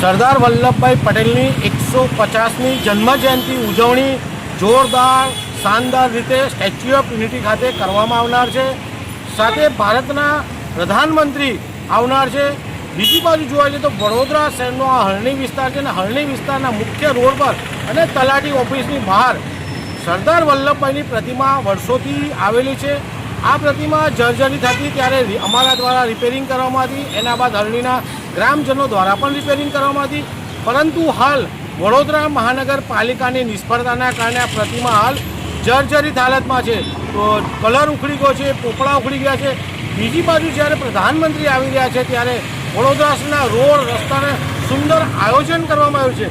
સરદાર વલ્લભભાઈ પટેલની એકસો પચાસમી જન્મજયંતિ ઉજવણી જોરદાર, શાનદાર રીતે સ્ટેચ્યુ ઓફ યુનિટી ખાતે કરવામાં આવનાર છે. સાથે ભારતના પ્રધાનમંત્રી આવનાર છે. બીજી બાજુ જોવા જઈએ તો વડોદરા શહેરનો આ હરણી વિસ્તાર છે અને હરણી વિસ્તારના મુખ્ય રોડ પર અને તલાટી ઓફિસની બહાર સરદાર વલ્લભભાઈની પ્રતિમા વર્ષોથી આવેલી છે. આ પ્રતિમા જર્જરી થતી ત્યારે અમારા દ્વારા રિપેરિંગ કરવામાં હતી એના બાદ હરણીના ગ્રામજનો દ્વારા પણ રિપેરિંગ કરવામાં હતી પરંતુ હાલ વડોદરા મહાનગરપાલિકાની નિષ્ફળતાના કારણે આ પ્રતિમા હાલ જર્જરિત હાલતમાં છે. તો કલર ઉખડી ગયો છે પોપડા ઉખડી ગયા છે. બીજી બાજુ જ્યારે પ્રધાનમંત્રી આવી રહ્યા છે ત્યારે વડોદરાના રોડ રસ્તાને સુંદર આયોજન કરવામાં આવ્યું છે.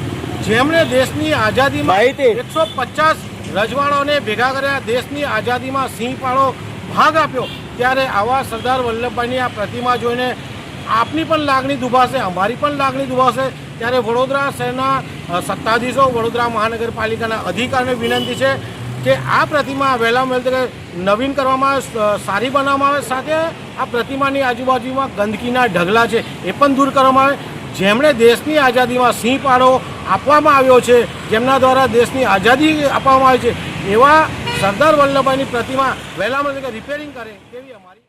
જેમણે દેશની આઝાદીમાં. એકસો પચાસ રજવાડાઓને ભેગા કર્યા. દેશની આઝાદીમાં સિંહ પાળો ભાગ આપ્યો, ત્યારે આવા સરદાર વલ્લભભાઈની આ પ્રતિમા જોઈને આપની પણ લાગણી દુભાશે, અમારી પણ લાગણી દુભાશે. ત્યારે વડોદરા શહેરના સત્તાધીશો વડોદરા મહાનગરપાલિકાના અધિકારીને વિનંતી છે કે આ પ્રતિમા વહેલામાં વહેલી નવીન કરવામાં સારી બનાવવામાં આવે. સાથે આ પ્રતિમાની આજુબાજુમાં ગંદકીના ઢગલા છે, એ પણ દૂર કરવામાં આવે. જેમણે દેશની આઝાદીમાં સિંહ પાડો આપવામાં આવ્યો છે, જેમના દ્વારા દેશની આઝાદી આપવામાં આવી છે, એવા સરદાર વલ્લભભાઈની પ્રતિમા વહેલામાં વહેલી રિપેરિંગ કરે તેવી અમારી